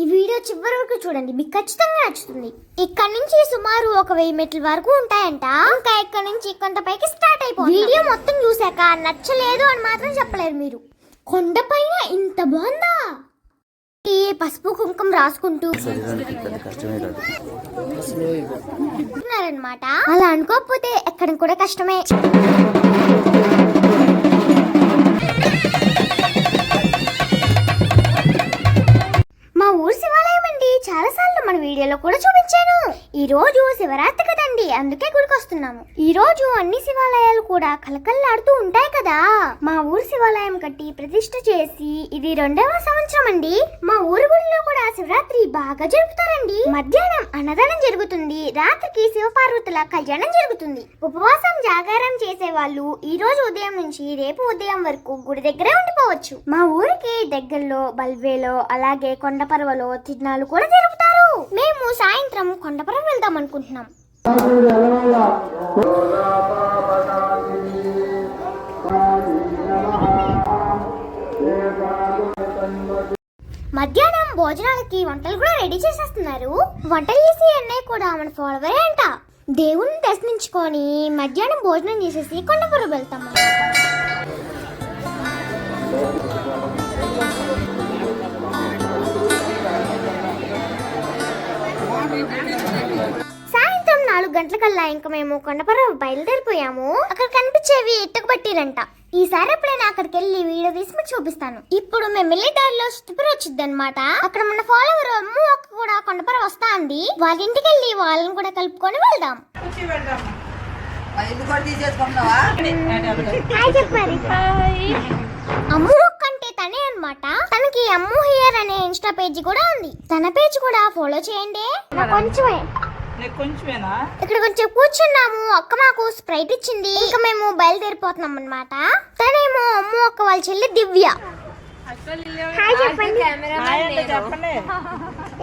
ఈ వీడియో చివరి వరకు చూడండి. మీకు ఖచ్చితంగా నచ్చుతుంది. ఇక్కడ నుంచి సుమారు ఒక వెయ్యి మెట్ల వరకు ఉంటాయంట. ఇంకా ఇక్కడ నుంచి కొంత పైకి స్టార్ట్ అయిపోయింది వీడియో మొత్తం చూసాక నచ్చలేదు అని మాత్రం చెప్పలేరు మీరు. కొండపైన ఇంత బాగుందా? ఈ పసుపు కుంకుమ రాసుకుంటూ అలా అనుకోకపోతే ఎక్కడ కూడా కష్టమే. శివరాత్రి కదండి అందుకే గుడికి వస్తున్నాము ఈ రోజు అన్ని శివాలయాలు కూడా కలకల్లాడుతూ ఉంటాయి కదా. మా ఊరు శివాలయం కట్టి ప్రతిష్ట చేసి ఇది రెండవ సంవత్సరం అండి. మా ఊరు గుడిలో కూడా శివరాత్రి బాగా జరుపుతారండి. మధ్యాహ్నం అన్నదానం జరుగుతుంది రాత్రికి శివపార్వతుల కళ్యాణం జరుగుతుంది. ఉపవాసం జాగారం చేసే వాళ్ళు ఈ రోజు ఉదయం నుంచి రేపు ఉదయం వరకు గుడి దగ్గరే ఉండిపోవచ్చు. మా ఊరికి దగ్గరలో బల్వేలో అలాగే కొండపర్వలో తిరునాలు కూడా జరుపుతారు. మేము సాయంత్రం కొండపురం వెళ్దాం అనుకుంటున్నాం. మధ్యాహ్నం భోజనాలకి వంటలు కూడా రెడీ చేసేస్తున్నారు. వంటలు చేసి అన్నయ్య కూడా మన ఫాలోవరే అంట. దేవుణ్ణి దర్శించుకొని మధ్యాహ్నం భోజనం చేసేసి కొండపురం వెళ్తాం నాలుగు గంటలకల్లా ఇంకా మేము కొండపర బయలుదేరిపోయాము. అక్కడ కనిపించేవి ఎత్తుకుబట్టిరంట ఈసారి ఎప్పుడైనా అక్కడికి వెళ్ళి వీడియో తీసి మీకు చూపిస్తాను. ఇప్పుడు మేము వెళ్ళే దారిలో స్థితిపర వచ్చింది అనమాట అక్కడ మన ఫాలోవర్ అమ్ము అక్క కూడా కొండపర వస్తా అంది. వాళ్ళ ఇంటికి వెళ్ళి వాళ్ళని కూడా కలుపుకొని వెళ్దాం. అమ్ము అంటే తనే అన్నమాట. తనకి అమ్ము హియర్ అనే ఇన్స్టా పేజ్ కూడా ఉంది. తన పేజ్ కూడా ఫాలో చేయండి. నాకు కొంచెమే. ఇక్కడ కొంచెం కూర్చున్నాము. అక్క మాకు స్ప్రైట్ ఇచ్చింది. ఇంకా మేము బయలుదేరిపోతున్నాం అన్నమాట. తనేమో అమ్ము అక్క వాళ్ళ చెల్లి దివ్య. హాయ్ చెప్పండి.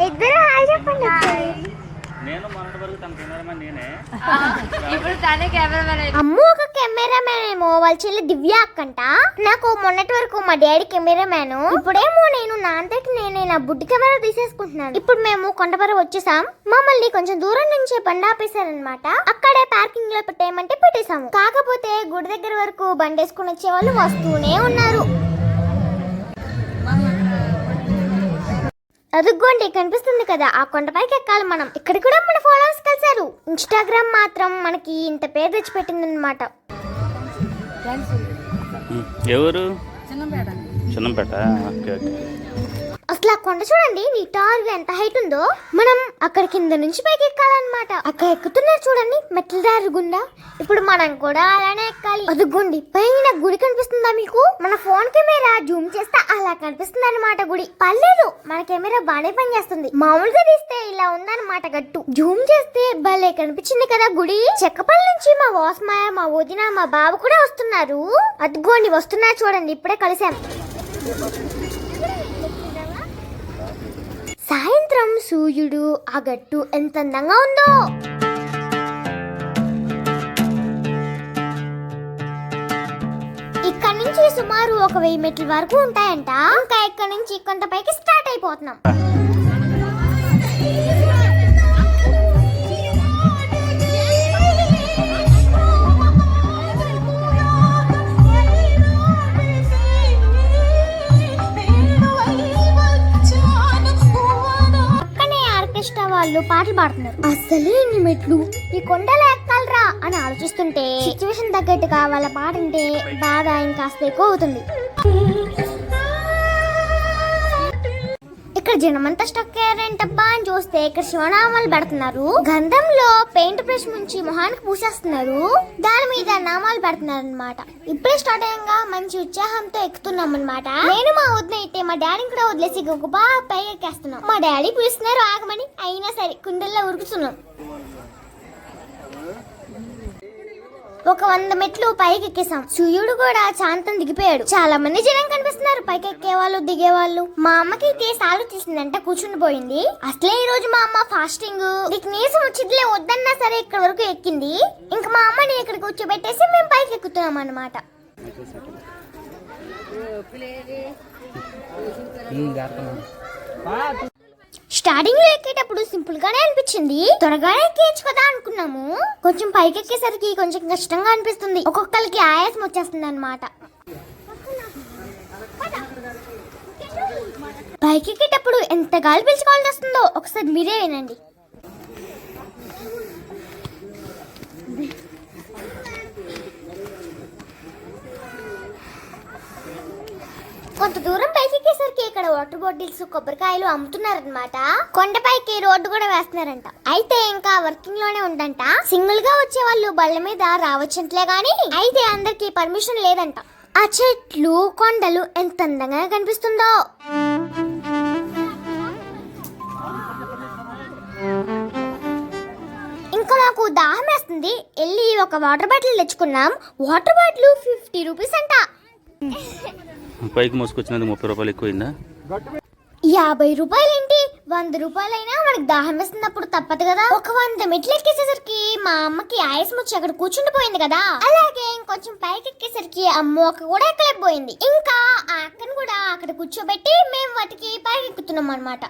ఇద్దరు హాయ్ చెప్పండి. నేను మొన్నటి వరకు తన కెమెరామెన్ నేనే. ఇప్పుడు తనే కెమెరామెన్ అమ్ము ఒక కెమెరామ్యాన్ ఏమో వాళ్ళ చెల్లి దివ్య అక్కంట. నాకు మొన్నటి వరకు మా డాడీ కెమెరామ్యాన్. ఇప్పుడేమో నేను నా అంతటి నేనే నా బుడ్డి కెమెరా తీసేసుకుంటున్నాను. ఇప్పుడు మేము కొండపర వచ్చేసాం. మమ్మల్ని కొంచెం దూరం నుంచే బండి ఆపేశారనమాట అక్కడే పార్కింగ్లో పెట్టేయమంటే పెట్టేశాము. కాకపోతే గుడి దగ్గర వరకు బండి వేసుకుని వచ్చే వాళ్ళు వస్తూనే ఉన్నారు. అదుగోండి కనిపిస్తుంది కదా. ఆ కొండపైకి ఎక్కాలి మనం. ఇక్కడ కూడా మన ఫాలోవర్స్ కలిసారు ఇన్స్టాగ్రామ్ మాత్రం మనకి ఇంత పేరు తెచ్చి పెట్టిందనమాట ఎవరు? చిన్నంపేట. Okay okay. అసలు ఆ కొండ చూడండి నిటారుగా ఎంత హైట్ ఉందో. మనం అక్కడ కింద నుంచి పైకి ఎక్కాలన్నమాట. అక్కడ ఎక్కుతున్నారు చూడండి మెట్ల దారి గుండా. ఇప్పుడు మనం కూడా అలానే ఎక్కాలి. అదుగోండి పైన గుడి కనిపిస్తుందా మీకు? మన ఫోన్ కెమెరా జూమ్ చేస్తే అలా కనిపిస్తుంది అనమాట గుడి. పర్లేదు మన కెమెరా బాగానే పనిచేస్తుంది. మామూలుగా తీస్తే ఇలా ఉందన్నమాట గట్టు. జూమ్ చేస్తే భలే కనిపించింది కదా గుడి. చెక్కపల్లి నుంచి మా వాస్మాయ మా వదిన మా బావ కూడా వస్తున్నారు. అదిగోండి వస్తున్నారు చూడండి ఇప్పుడే కలిసాం సాయంత్రం సూర్యుడు ఆ గట్టు ఎంత అందంగా ఉందో! ఇక్కడ నుంచి సుమారు ఒక వెయ్యి మెట్ల వరకు ఉంటాయంట. ఇంకా ఇక్కడ నుంచి కొంత పైకి స్టార్ట్ అయిపోతున్నాం. వాళ్ళు పాటలు పాడుతున్నారు. అసలే ఇన్ని మెట్లు ఈ కొండలు ఎక్కాలరా అని ఆలోచిస్తుంటే సిచ్యువేషన్ తగ్గట్టుగా వాళ్ళ పాట అంటే బాధ ఇంకాస్త ఎక్కువ అవుతుంది. జనమంతా స్టక్ అయ్యారేంటబ్బా అని చూస్తే ఇక్కడ శివనామాలు పెడుతున్నారు. గంధంలో పెయింట్ బ్రష్ నుంచి మొహానికి పూసేస్తున్నారు. దాని మీద నామాలు పెడుతున్నారు అనమాట ఇప్పుడే స్టార్ట్ అయ్యంగా మంచి ఉత్సాహంతో ఎక్కుతున్నాం అనమాట నేను మా వదిన అయితే మా డాడీని కూడా వదిలేసి గొప్ప పైకి ఎక్కేస్తున్నాం మా డాడీ పిలుస్తున్నారు ఆగమని. అయినా సరే కుండల్లో ఉరుకుతున్నాం. ఒక వంద మెట్లు పైకి ఎక్కేసాం సూర్యుడు కూడా శాంతం దిగిపోయాడు. చాలా మంది జనం కనిపిస్తున్నారు. పైకి ఎక్కేవాళ్ళు దిగేవాళ్ళు మా అమ్మకి కేసు సాలు కూర్చుని పోయింది. అసలే ఈ రోజు మా అమ్మ ఫాస్టింగ్ నీకు నీరసం వచ్చిదిలే వద్దన్నా సరే ఇక్కడ వరకు ఎక్కింది. ఇంకా మా అమ్మని ఇక్కడ కూర్చోబెట్టేసి మేము పైకి ఎక్కుతున్నాం అన్నమాట స్టార్టింగ్లో ఎక్కేటప్పుడు సింపుల్ గానే అనిపించింది. త్వరగానే ఎక్కేయచ్చు కదా అనుకున్నాము. కొంచెం పైకి ఎక్కేసరికి కొంచెం కష్టంగా అనిపిస్తుంది. ఒక్కొక్కరికి ఆయాసం వచ్చేస్తుంది అనమాట పైకి ఎక్కేటప్పుడు ఎంత గాలి పీల్చుకోవాల్సి వస్తుందో ఒకసారి మీరే వినండి. కొంత దూరం పైకెక్కేసరికి ఇక్కడ వాటర్ బాటిల్స్ కొబ్బరికాయలు అమ్ముతున్నారనమాట కొండపైకి రోడ్డు కూడా వేస్తున్నారంట. అయితే ఇంకా వర్కింగ్లోనే ఉందంట. సింగిల్గా వచ్చే వాళ్ళు బళ్ళ మీద రావచ్చంట్లే గాని అయితే అందరికి పర్మిషన్ లేదంట. ఆ చెట్లు కొండలు ఎంత అందంగా కనిపిస్తుందో. ఇంకా మాకు దాహం వేస్తుంది. వెళ్ళి ఒక వాటర్ బాటిల్ తెచ్చుకున్నాం. వాటర్ బాటిల్ ఫిఫ్టీ రూపీస్ అంట. పైకి మోసుకొచ్చినందుకు ముప్పై రూపాయలు ఎక్కువైందా? యాభై రూపాయలేంటి? వంద రూపాయలైనా మనకి దాహం వేస్తున్నప్పుడు తప్పదు కదా. ఒక వంద మెట్లు ఎక్కేసేసరికి మా అమ్మకి ఆయాసం వచ్చి అక్కడ కూర్చుండిపోయింది కదా. అలాగే ఇంకొంచెం పైకి ఎక్కేసరికి అమ్మ ఒక కూడా ఎక్కలేకపోయింది. ఇంకా ఆ అక్కను కూడా అక్కడ కూర్చోబెట్టి మేము వాటికి పైకి ఎక్కుతున్నాం అనమాట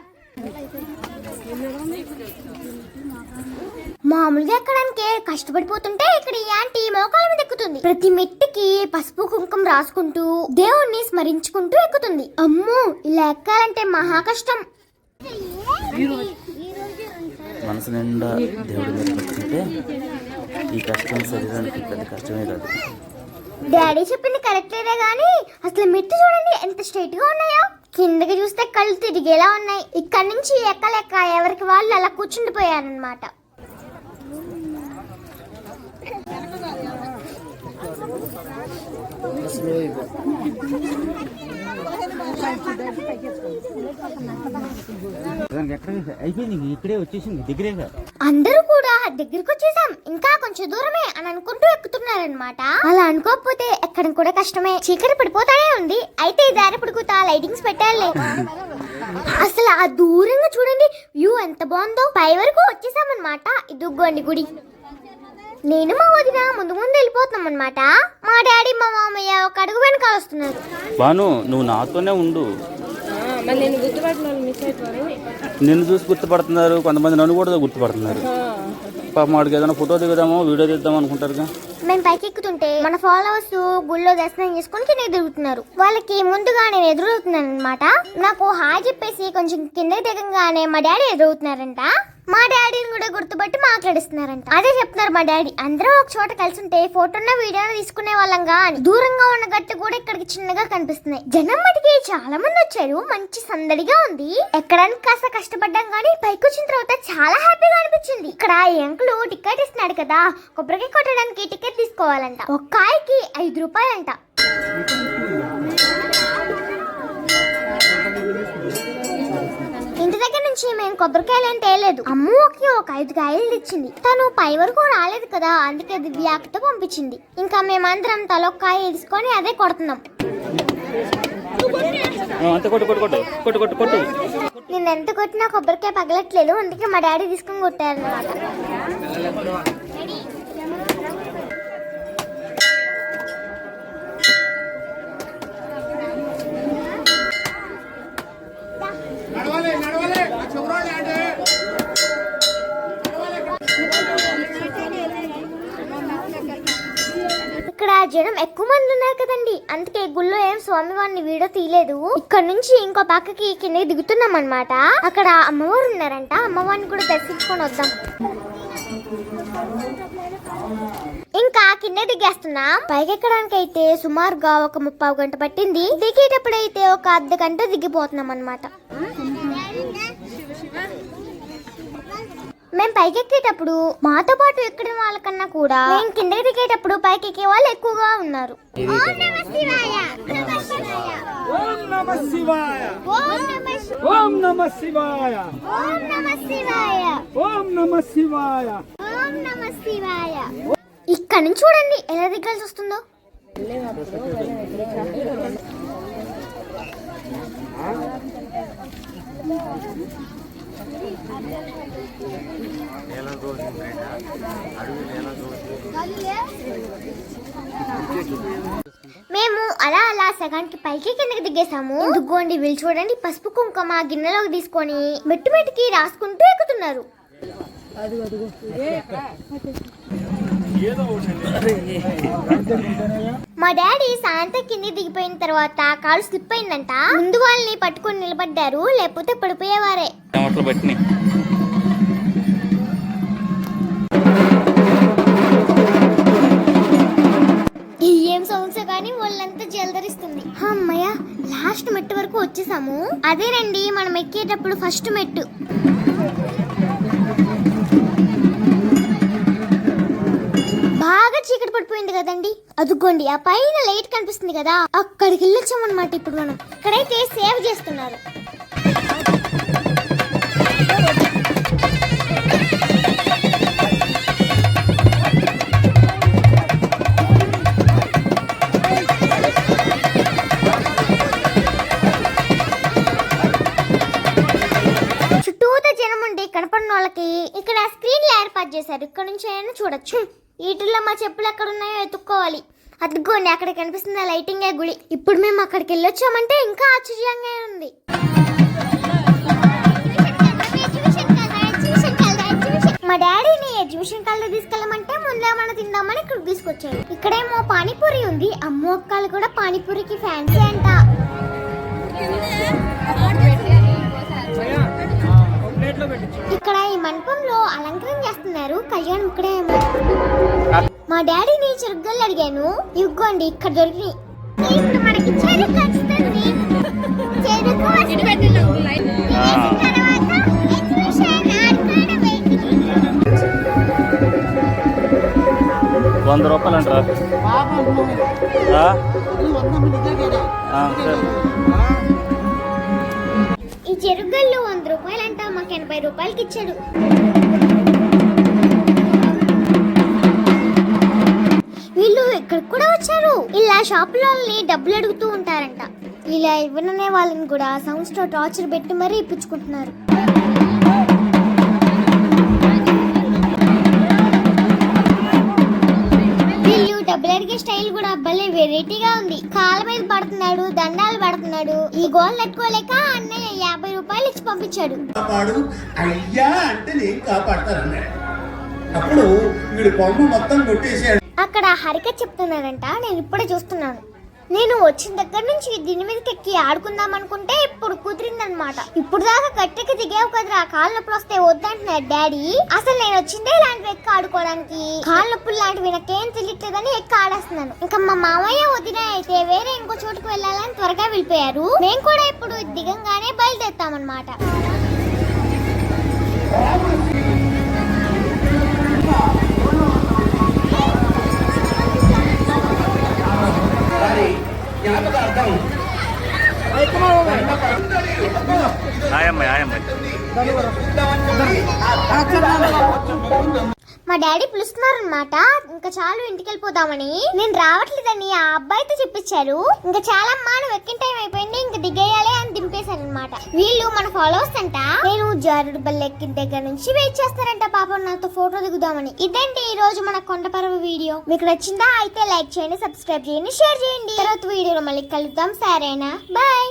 మామూలుగా ఎక్కడానికి కష్టపడిపోతుంటే ఇక్కడ ఈ ఆంటీ మోకాల మీద ఎక్కుతుంది. ప్రతి మెట్టుకి పసుపు కుంకుమ రాసుకుంటూ దేవుణ్ణి స్మరించుకుంటూ ఎక్కుతుంది. అమ్మో ఇలా ఎక్కాలంటే మహా కష్టం. మనసు నిండా దేవుడి మీద పెట్టుకుంటే ఈ కష్టం శరీరానికి పెద్ద కష్టమే కాదు. డాడీ చెప్పింది కరెక్టేనే గానీ అసలు మెట్టు చూడండి ఎంత స్ట్రైట్గా ఉన్నాయో. కిందకి చూస్తే కళ్ళు తిరిగేలా ఉన్నాయి. ఇక్కడ నుంచి ఎక్కలెక్క ఎవరికి వాళ్ళు అలా కూర్చుండిపోయారనమాట అయిపోయింది ఇక్కడే వచ్చేసింది అందరూ కూడా దగ్గరికి వచ్చేసాం. ఇంకా కొంచెం దూరమే అని అనుకుంటూ ఎక్కుతున్నారనమాట అలా అనుకోకపోతే ఎక్కడం కూడా కష్టమే. చీకటి పడిపోతానే ఉంది. అయితే ఈ దారి పుడుకుతా లైటింగ్స్ పెట్టాలి. అసలు ఆ దూరంగా చూడండి వ్యూ ఎంత బాగుందో. పై వరకు వచ్చేసామన్నమాట. ఇదిగోండి గుడి. నేను మా వదిన ముందు ముందు వెళ్ళిపోతున్నాం అనమాట మా డాడీ మా మామయ్య ఒక అడుగు వెనకాల వస్తున్నారు. బాను నువ్వు నాతోనే ఉండు. నిన్ను చూసి గుర్తుపడుతున్నారు కొంతమంది నన్ను కూడా గుర్తుపడుతున్నారు. పాప వాడికి ఏదైనా ఫోటో దిగుదామో వీడియో తీద్దాం అనుకుంటారుగా? మేము పైకి ఎక్కుతుంటే మన ఫాలోవర్స్ గుళ్ళో దర్శనం చేసుకొని కింద ఎదుగుతున్నారు వాళ్ళకి ముందుగా నేను ఎదురవుతున్నాను అనమాట నాకు హాయ్ చెప్పేసి కొంచెం కింద దిగంగానే మా డాడీ ఎదురవుతున్నారంట. మా డాడీని కూడా గుర్తుపట్టి మాట్లాడిస్తున్నారంట. అదే చెప్తున్నారు మా డాడీ. అందరూ ఒక చోట కలిసి ఉంటే ఫోటోన్న వీడియోని తీసుకునే వాళ్ళంగా అని. దూరంగా ఉన్న గట్టు కూడా ఇక్కడికి చిన్నగా కనిపిస్తున్నాయి జనం మటుకి చాలా మంది వచ్చారు. మంచి సందడిగా ఉంది. ఎక్కడానికి కాస్త కష్టపడ్డాం కానీ పైకి వచ్చిన తర్వాత చాలా హ్యాపీగా అనిపించింది. ఇక్కడ ఈ అంకులు టికెట్ ఇస్తున్నాడు కదా. కొబ్బరికాయ కొట్టడానికి టికెట్ తీసుకోవాలంట. ఒక్క ఐదు రూపాయలంట. నుంచి మేము కొబ్బరికాయలు ఏం తేలేదు. అమ్మకి ఒక ఐదు కాయలు తెచ్చింది. తను పై వరకు రాలేదు కదా అందుకే దివ్యాకతో పంపించింది. ఇంకా మేమందరం తలొక్క కాయ తీసుకొని అదే కొడుతున్నాం. నేను ఎంత కొట్టినా కొబ్బరికాయ పగలట్లేదు అందుకే మా డాడీ తీసుకొని కొట్టారు ఇక్కడ జనం ఎక్కువ మంది ఉన్నారు కదండి అందుకే గుళ్ళో ఏం స్వామివారిని వీడియో తీయలేదు. ఇక్కడ నుంచి ఇంకో పక్కకి కిందకి దిగుతున్నాం అనమాట అక్కడ అమ్మవారు ఉన్నారంట. అమ్మవారిని కూడా దర్శించుకొని వద్దాం. ఇంకా కింద దిగేస్తున్నాం. పైకెక్కడానికి అయితే సుమారుగా ఒక ముప్పావు గంట పట్టింది. దిగేటప్పుడు అయితే ఒక అర్ధ గంట దిగిపోతున్నాం అనమాట మేము పైకి ఎక్కేటప్పుడు మాతో పాటు ఎక్కడిన వాళ్ళకన్నా కూడా మేము కిందకి దిగేటప్పుడు పైకి ఎక్కే వాళ్ళు ఎక్కువగా ఉన్నారు. ఓం నమః శివాయ. ఓం నమ శివాయ. ఓం మేము అలా అలా సగానికి పైకి కిందకి దిగేసాము ఇదిగోండి వీళ్ళు చూడండి పసుపు కుంకుమ గిన్నెలోకి తీసుకొని మెట్టు మెట్టుకి రాసుకుంటూ ఎక్కుతున్నారు. మా డాడీ సాయంత్రం కింది దిగిపోయిన తర్వాత కాలు స్లిప్ అయిందంట. ముందు వాళ్ళని పట్టుకొని నిలబడ్డారు లేకపోతే పడిపోయేవారే. ఏం సౌండ్స్ కానీ వాళ్ళంతా జలదరిస్తుంది. అమ్మయ్య లాస్ట్ మెట్టు వరకు వచ్చేసాము. అదేనండి మనం ఎక్కేటప్పుడు ఫస్ట్ మెట్టు. బాగా చీకటి పడిపోయింది కదండి. అదుగోండి ఆ పైన లైట్ కనిపిస్తుంది కదా అక్కడికి వెళ్ళొచ్చాం అనమాట ఇప్పుడు మనం. ఇక్కడైతే సేవ్ చేస్తున్నారు. చుట్టూతా జనం ఉండి కనపడిన వాళ్ళకి ఇక్కడ స్క్రీన్లు ఏర్పాటు చేశారు. ఇక్కడ నుంచి అయినా చూడొచ్చు. వీటిల్లో మా చెప్పులు ఎక్కడ ఉన్నాయో ఎత్తుక్కోవాలి అదిగోండి అక్కడ కనిపిస్తుంది ఆ లైటింగ్ గుడి. ఇప్పుడు మేము అక్కడికి వెళ్ళొచ్చామంటే ఇంకా ఆశ్చర్యంగా ఉంది. మా డాడీని ఎగ్జిబిషన్ కల్లా తీసుకెళ్ళమంటే ముందే మనం తిందామని ఇక్కడ తీసుకొచ్చాడు ఇక్కడేమో పానీపూరి ఉంది. అమ్మ ఒక్కళ్ళు కూడా పానీపూరికి ఫ్యాన్సీ అంట. ఇక్కడ ఈ మండపంలో అలంకరణ చేస్తున్నారు కళ్యాణం ఇక్కడే ఏమో. మా డాడీని చెరుగ్గలు అడిగాను. ఇవ్వండి ఇక్కడ దొరికి ఇప్పుడు మనకి చెరుకు వస్తుంది. చెరుకు వస్తుంది. తినేసిన తర్వాత exhibition ఆడుకోవడం waiting. వంద రూపాయలు అంటారా ఆ? వంద రూపాయలు అంట చెరుగల్లో వంద మాకు ఎనభై రూపాయలకి ఇచ్చాడు వీళ్ళు ఇక్కడికి కూడా వచ్చారు? ఇలా షాపులని డబ్బులు అడుగుతూ ఉంటారంట. ఇలా ఇవ్వననే వాళ్ళని కూడా సౌండ్స్ టార్చర్ పెట్టి మరీ ఇప్పించుకుంటున్నారు. డబ్బులు అడిగే స్టైల్ కూడా భలే వెరైటీగా ఉంది. కాళ్ళ మీద పడుతున్నాడు దండాలు పడుతున్నాడు. ఈ గోల్ నెట్టుకోలేక అన్నయ్య యాభై రూపాయలు ఇచ్చి పంపించాడు. కాపాడు. అయ్యా అంటే నేను అప్పుడు వీడు మొత్తం కొట్టేసాడు అక్కడ హరిక చెప్తున్నాడంట నేను ఇప్పుడే చూస్తున్నాను. నేను వచ్చిన దగ్గర నుంచి దీని మీదకి ఎక్కి ఆడుకుందాం అనుకుంటే ఇప్పుడు కుదిరిందనమాట ఇప్పుడు దాకా గట్టికి దిగావు కదరా కాళ్ళ నొప్పులు వస్తే వద్దంటున్నాడు డాడీ. అసలు నేను వచ్చిందే ఇలాంటివి ఎక్కి ఆడుకోవడానికి. కాళ్ళ నొప్పులు లాంటివి నాకేం తెలియట్లేదని ఎక్కి ఆడేస్తున్నాను. ఇంకా మా మామయ్య వదిన అయితే వేరే ఇంకో చోటుకు వెళ్ళాలని త్వరగా వెళ్ళిపోయారు. మేము కూడా ఇప్పుడు దిగంగానే బయలుదేరుతామన్నమాట. ఆయమ్మ ఆయమ్మ మా డాడీ పిలుస్తున్నారనమాట ఇంకా చాలు ఇంటికి వెళ్ళిపోదామని నేను రావట్లేదని ఆ అబ్బాయితో చెప్పించారు. ఇంకా చాలా అమ్మా నువ్వు ఎక్కిన టైం అయిపోయింది ఇంకా దిగేయాలి అని దింపేశాను అనమాట వీళ్ళు మన ఫాలోవర్స్ అంట. నేను జారుడు బల్ల ఎక్కిన దగ్గర నుంచి వెయిట్ చేస్తారంట పాపం నాతో ఫోటో దిగుదామని. ఇదేంటి ఈ రోజు మన కొండపరవ వీడియో? మీకు నచ్చిందా? అయితే లైక్ చేయండి సబ్స్క్రైబ్ చేయండి షేర్ చేయండి. తర్వాత వీడియోలో మళ్ళీ కలుద్దాం. సరేనా? బాయ్